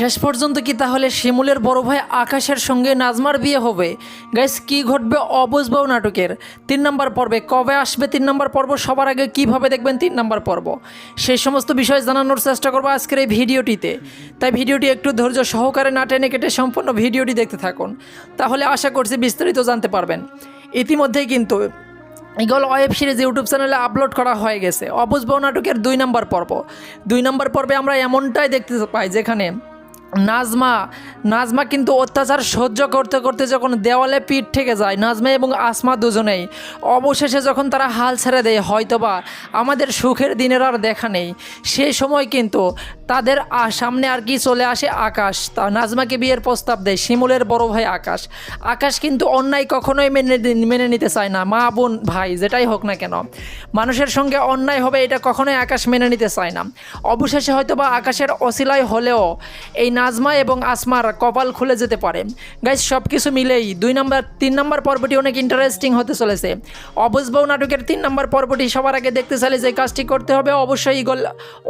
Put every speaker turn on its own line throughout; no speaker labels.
শেষ পর্যন্ত কি তাহলে শিমুলের বড় ভাই আকাশের সঙ্গে নাজমার বিয়ে হবে? গাইস কি ঘটবে অবুঝবাও নাটকের। তিন নম্বর পর্বে, কবে আসবে তিন নম্বর পর্ব? সবার আগে কীভাবে দেখবেন তিন নম্বর পর্ব? সেই সমস্ত বিষয় জানানোর চেষ্টা করব আজকের এই ভিডিওটিতে। তাই ভিডিওটি একটু ধৈর্য সহকারে না টেনে কেটে সম্পূর্ণ ভিডিওটি দেখতে থাকুন। তাহলে আশা করছি বিস্তারিত জানতে পারবেন। ইতিমধ্যেই কিন্তু ইগল ওয়েব সিরিজ ইউটিউব চ্যানেলে আপলোড করা হয়ে গেছে। অবুঝবাও নাটকের দুই নম্বর পর্ব। দুই নম্বর পর্বে আমরা এমনটাই দেখতে পাই যেখানে নাজমা নাজমা কিন্তু অত্যাচার সহ্য করতে করতে যখন দেওয়ালে পিঠ থেকে যায়, নাজমা এবং আসমা দুজনেই, অবশেষে যখন তারা হাল ছেড়ে দেয়, হয়তোবা আমাদের সুখের দিনের আর দেখা নেই। সেই সময় কিন্তু তাদের সামনে আর কি চলে আসে আকাশ। তা নাজমাকে বিয়ের প্রস্তাব দেয়, শিমুলের বড় ভাই আকাশ। আকাশ কিন্তু অন্যায় কখনোই মেনে মেনে নিতে চায় না, মা, বোন, ভাই, যেটাই হোক না কেন। মানুষের সঙ্গে অন্যায় হবে এটা কখনোই আকাশ মেনে নিতে চায় না। অবশেষে হয়তোবা আকাশের অসিলায় হলেও এই নাজমা এবং আসমার কপাল খুলে যেতে পারে। গাইজ সব কিছু মিলেই দুই নম্বর, তিন নম্বর পর্বটি অনেক ইন্টারেস্টিং হতে চলেছে। অবুজবাউ নাটকের তিন নম্বর পর্বটি সবার আগে দেখতে চাইলে যে কাজটি করতে হবে অবশ্যই ইগল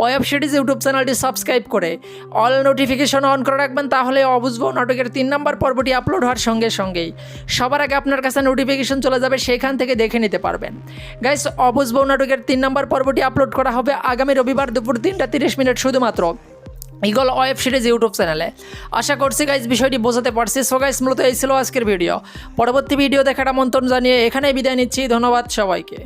ওয়েব সিরিজ ইউটিউব চ্যানেলটি সাবস্ক্রাইব করে। অল নোটিফিকেশন অন করে রাখবেন, তাহলে অবুজবাউ নাটকের তিন নম্বর পর্বটি আপলোড হওয়ার সঙ্গে সঙ্গেই। সবার আগে আপনার কাছে নোটিফিকেশন চলে যাবে, সেখান থেকে দেখে নিতে পারবেন। গাইস অবুজবাউ নাটকের তিন নম্বর পর্বটি আপলোড করা হবে আগামী রবিবার দুপুর তিনটা তিরিশ মিনিট শুধুমাত্র। ইগল ওয়েব সিরিজ ইউটিউব চ্যানেলে। আশা করছি গাইজ বিষয়টি বোঝাতে পারছি। সো গাইজ মূলত এই ছিল আজকের ভিডিও পরবর্তী ভিডিও দেখার আমন্ত্রণ জানিয়ে এখানেই বিদায় নিচ্ছি। ধন্যবাদ সবাইকে।